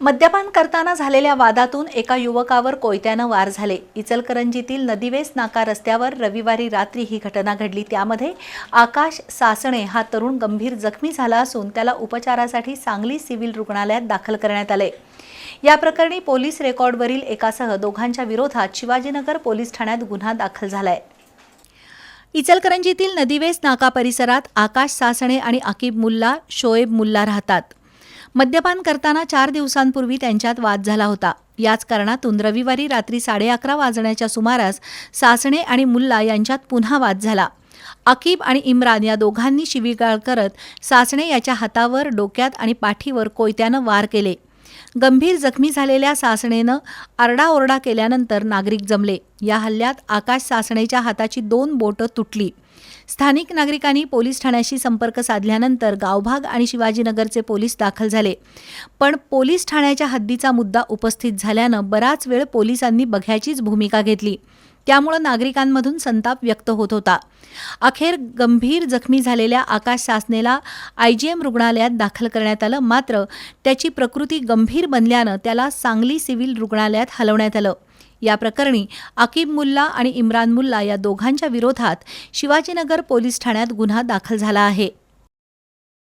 मद्यपान करताना झालेल्या वादातून एका युवकावर कोयत्यानं वार झाले. इचलकरंजीतील नदीवेस नाका रस्त्यावर रविवारी रात्री ही घटना घडली. त्यामध्ये आकाश सासणे हा तरुण गंभीर जखमी झाला असून त्याला उपचारासाठी सांगली सिव्हिल रुग्णालयात दाखल करण्यात आले. या प्रकरणी पोलीस रेकॉर्डवरील एकासह दोघांच्या विरोधात शिवाजीनगर पोलीस ठाण्यात गुन्हा दाखल झालाय. इचलकरंजीतील नदीवेस नाका परिसरात आकाश सासणे आणि आकिब मुल्ला शोएब मुल्ला राहतात. मद्यपान करताना चार दिवसांपूर्वी त्यांच्यात वाद झाला होता. याच कारणातून रविवारी रात्री साडे अकरा वाजण्याच्या सुमारास सासणे आणि मुल्ला यांच्यात पुन्हा वाद झाला. आकिब आणि इम्रान या दोघांनी शिवीगाळ करत सासणे याच्या हातावर डोक्यात आणि पाठीवर कोयत्यानं वार केले. गंभीर जखमी झालेल्या सासणेनं आरडाओरडा केल्यानंतर नागरिक जमले. या हल्ल्यात आकाश सासणेच्या हाताची दोन बोटं तुटली. स्थानिक नागरिकांनी पोलीस ठाण्याशी संपर्क साधल्यानंतर गावभाग आणि शिवाजीनगरचे पोलीस दाखल झाले. पण पोलीस ठाण्याच्या हद्दीचा मुद्दा उपस्थित झाल्यानं बराच वेळ पोलिसांनी बघ्याचीच भूमिका घेतली. त्यामुळं नागरिकांमधून संताप व्यक्त होत होता. अखेर गंभीर जखमी झालेल्या आकाश सासनेला आयजीएम रुग्णालयात दाखल करण्यात आलं. मात्र त्याची प्रकृती गंभीर बनल्यानं त्याला सांगली सिव्हिल रुग्णालयात हलवण्यात आलं. या प्रकरणी आकिब मुल्ला आणि इम्रान मुल्ला या दोघांच्या विरोधात शिवाजीनगर पोलीस ठाण्यात गुन्हा दाखल झाला आहे.